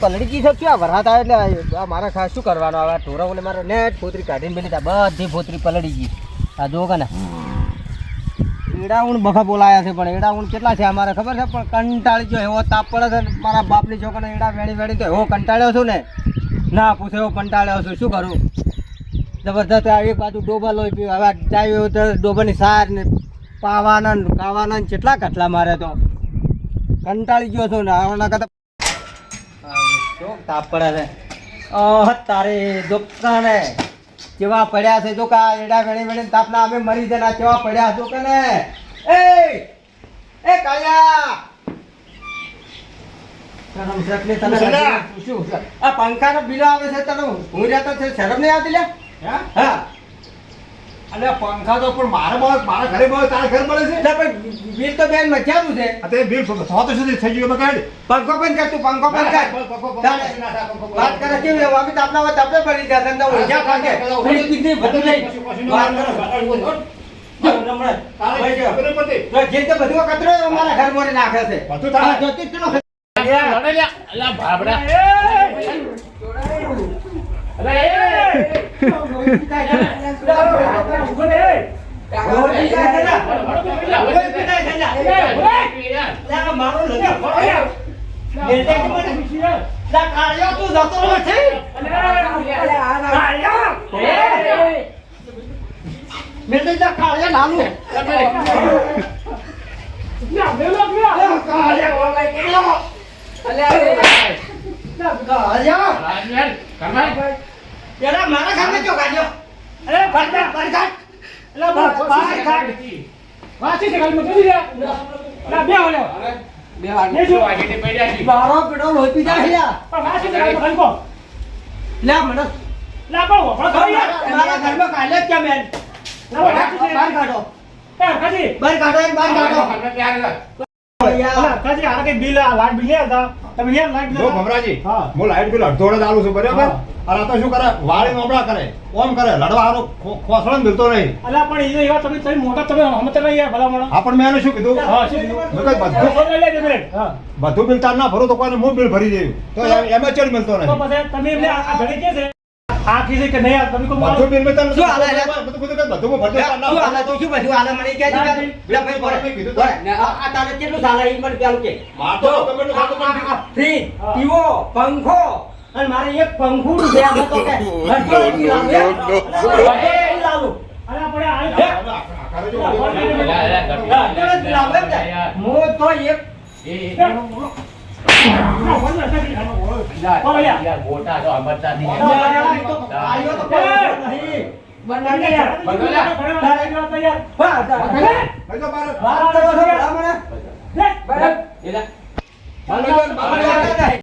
પલડી છે, ક્યાં વરસાદ આવે એટલે આ મારા ખાસ શું કરવાનું આવે? ઢોરા ઓલે મારે નેટ ફોતરી કાઢીને પેલી તા બધી ફોતરી પલડી ગઈ. આ જો ને. એડા ઊણ બખા બોલાયા છે પણ એડા ઊણ કેટલા છે અમારે ખબર છે? પણ કંટાળી ગયો, એવો તાપ પડે છે મારા બાપની છોકરાને એડા વેણી વેણી તો એવો કંટાળ્યો છું ને. ના પૂછે એવો કંટાળ્યો છું, શું કરું? જબરદસ્ત એક બાજુ ડોબા લોહી પીવું. હવે એવું તો ડોબાની સાર ને પાવાના કાવાના કેટલા કટલા મારે તો. કંટાળી ગયો છું ને. આના કરતા શું તાપ પડે છે અહ તારે દુકાને કેવા પડ્યા છે જો કા એડા વેણી વેણી તાપના અમે મરી જના કેવા પડ્યા છો કે ને એ એ કાયા શરમ છે એટલે તને છે? આ પંખાનો બિલ આવે છે તને? હું રહેતો છે શરમ નહીં આવતી લે હા. અલે પંખા તો પણ મારે બળ મારા ઘરે બળ તારા ઘરે મળે છે. એટલે પણ બિલ તો બેન મચાવું છે. અતે તે બિલ થો તો સુધી થઈ ગયું? એમાં કાઢ પંખો પણ કર તું પંખો પણ કર. વાત કરે કે હવે અમે તો આપણા વાત આપણે પડી ગયા તને ઓજા પાકે ભાગે કીધી બધું લઈ વાત કરો. હમણાં કાળિયો તું જતો નથી? કાળિયો! મેલતે જા, કાળિયા નાનું. લા, કાળિયા ઓલાય કેલો. લા, કાળિયા. એલા, મારા ઘરમાં જો કાઢ્યો. અરે, બરગાડ, બરગાડ. એલા, બરગાડ. બે વાર. મારો પેટો લોહી પી જાય છે યાર. લે, મને મારા ઘરમાં કાલે જ કેમ એમ? બહાર કાઢો. કાઢો બહાર કાઢો. જો છું પણ એને. બધું બિલ તાર ના ભરો તો કોઈને હું બિલ ભરી દઉં તો એમ- જ ચડ નહીં. પછી આ આ કે છે કે નહીં તમે કોઈ મારો- બિલ મેં શું બધું બધું બધું બધું ભરતો ના તું શું બધું હાલે? મને કે લે ભાઈ, બોલે. કીધું બોલે. આ તારે કેટલું ચાલે? ઈ મને પેલું કે. ખાતું પણ. ટીવો, પંખો અને મારે એક પંખું કે આ- જો? હું તો એક ના, ફોન લઈ લેજો. ફોન લઈ લે. આયો તો આયો તો પંખો નહીં.